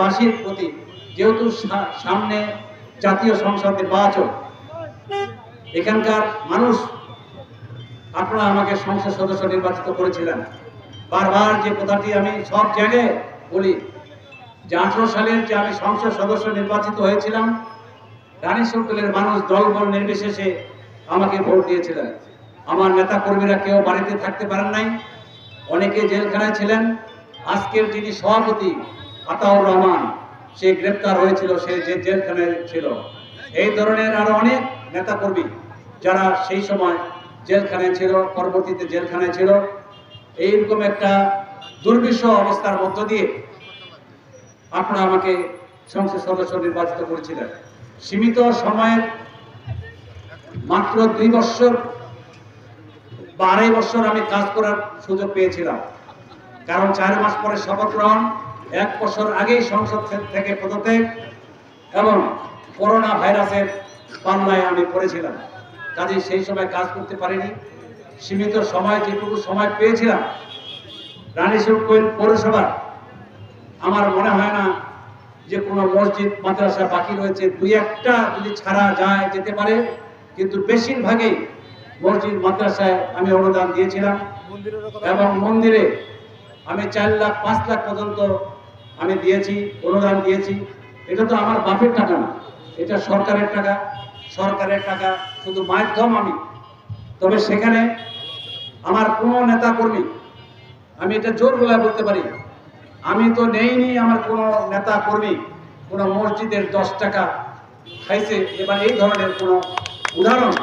বাসীর প্রতি যেহেতু সামনে জাতীয় সংসদ নির্বাচন, এখানকার মানুষ আপনারা আমাকে সংসদ সদস্য নির্বাচিত করেছিলেন। বারবার যে কথাটি আমি সব জায়গায় বলি, যে আঠারো সালের যে আমি সংসদ সদস্য নির্বাচিত হয়েছিলাম, রানী সরকারের মানুষ দলবল নির্বিশেষে আমাকে ভোট দিয়েছিলেন। আমার নেতা কর্মীরা কেউ বাড়িতে থাকতে পারেন নাই, অনেকে জেলখানায় ছিলেন। আজকের যিনি সভাপতি আতাউর রহমান, সে গ্রেপ্তার হয়েছিল, সে যে জেলখানায় ছিল। এই ধরনের আরও অনেক নেতা কর্মী যারা সেই সময় জেলখানায় ছিল, পরবর্তীতে জেলখানায় ছিল, এইরকম একটা দুর্বিষ অবস্থার মধ্য দিয়ে আপনারা আমাকে সংসদ সদস্য নির্বাচিত করেছিলেন। সীমিত সময়ের মাত্র দুই বছর বা আড়াই বছর আমি কাজ করার সুযোগ পেয়েছিলাম। কারণ চার মাস পরে শপথ গ্রহণ এক বছর আগেই সংসদ থেকে পদত্যাগ এবং করোনা ভাইরাসের পাল্লায় আমি পড়েছিলাম। কাজে সেই সময় কাজ করতে পারিনি। সীমিত সময় যেটুকু সময় পেয়েছিলাম রানী রানীশঙ্কর পৌরসভা আমার মনে হয় না যে কোনো মসজিদ মাদ্রাসা বাকি রয়েছে। দুই একটা যদি ছাড়া যায় যেতে পারে কিন্তু বেশিরভাগই মসজিদ মাদ্রাসায় আমি অনুদান দিয়েছিলাম। এবং মন্দিরে আমি চার লাখ পাঁচ লাখ পর্যন্ত আমি দিয়েছি, অনুদান দিয়েছি। এটা তো আমার বাপের টাকা না। এটা সরকারের টাকা। সরকারের টাকা শুধু মাধ্যম আমি। তবে সেখানে আমার কোনো নেতা কর্মী আমি এটা জোর গলায় বলতে পারি, আমি তো নেইনি আমার কোনো নেতা কর্মী কোনো মসজিদের দশ টাকা খাইছে। এবার এই ধরনের কোনো উদাহরণ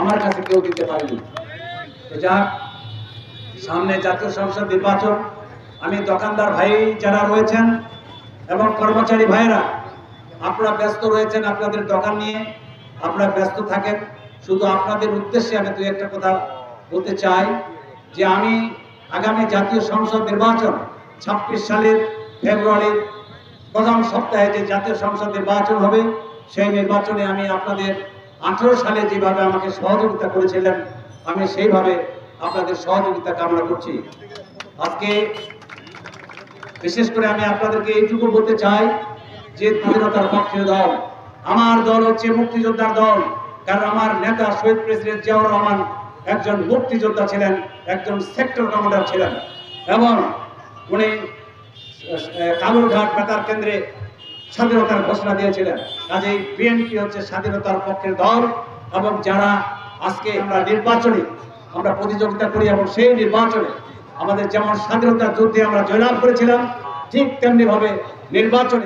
আমার কাছে কেউ দিতে পারেনি। যা সামনে জাতীয় সংসদ নির্বাচন আমি দোকানদার ভাই যারা রয়েছেন এবং কর্মচারী ভাইরা আপনারা ব্যস্ত রয়েছেন আপনাদের দোকান নিয়ে, আপনারা ব্যস্ত থাকেন। শুধু আপনাদের উদ্দেশ্যে আমি দুই একটা কথা বলতে চাই যে আমি আগামী জাতীয় সংসদ নির্বাচন ছাব্বিশ সালের ফেব্রুয়ারির প্রথম সপ্তাহে যে জাতীয় সংসদ নির্বাচন হবে, সেই নির্বাচনে আমি আপনাদের আঠেরো সালে যেভাবে আমাকে সহযোগিতা করেছিলেন, আমি সেইভাবে আপনাদের সহযোগিতা কামনা করছি। আজকে বিশেষ করে আমি আপনাদেরকে এইটুকু বলতে চাই যে স্বাধীনতার পক্ষের দল। আমার দল হচ্ছে মুক্তিযোদ্ধার দল, কারণ আমার নেতা শহীদ প্রেসিডেন্ট জিয়াউর রহমান একজন মুক্তিযোদ্ধা ছিলেন, একজন সেক্টর কমান্ডার ছিলেন এবং উনি কালুরঘাট বেতার কেন্দ্রে স্বাধীনতার ঘোষণা দিয়েছিলেন। কাজেই বিএনপি হচ্ছে স্বাধীনতার পক্ষের দল এবং যারা আজকে আমরা নির্বাচনে আমরা প্রতিযোগিতা করি এবং সেই নির্বাচনে আমাদের যেমন স্বাধীনতার যুদ্ধে আমরা জয়লাভ করেছিলাম ঠিক তেমনি ভাবে নির্বাচনে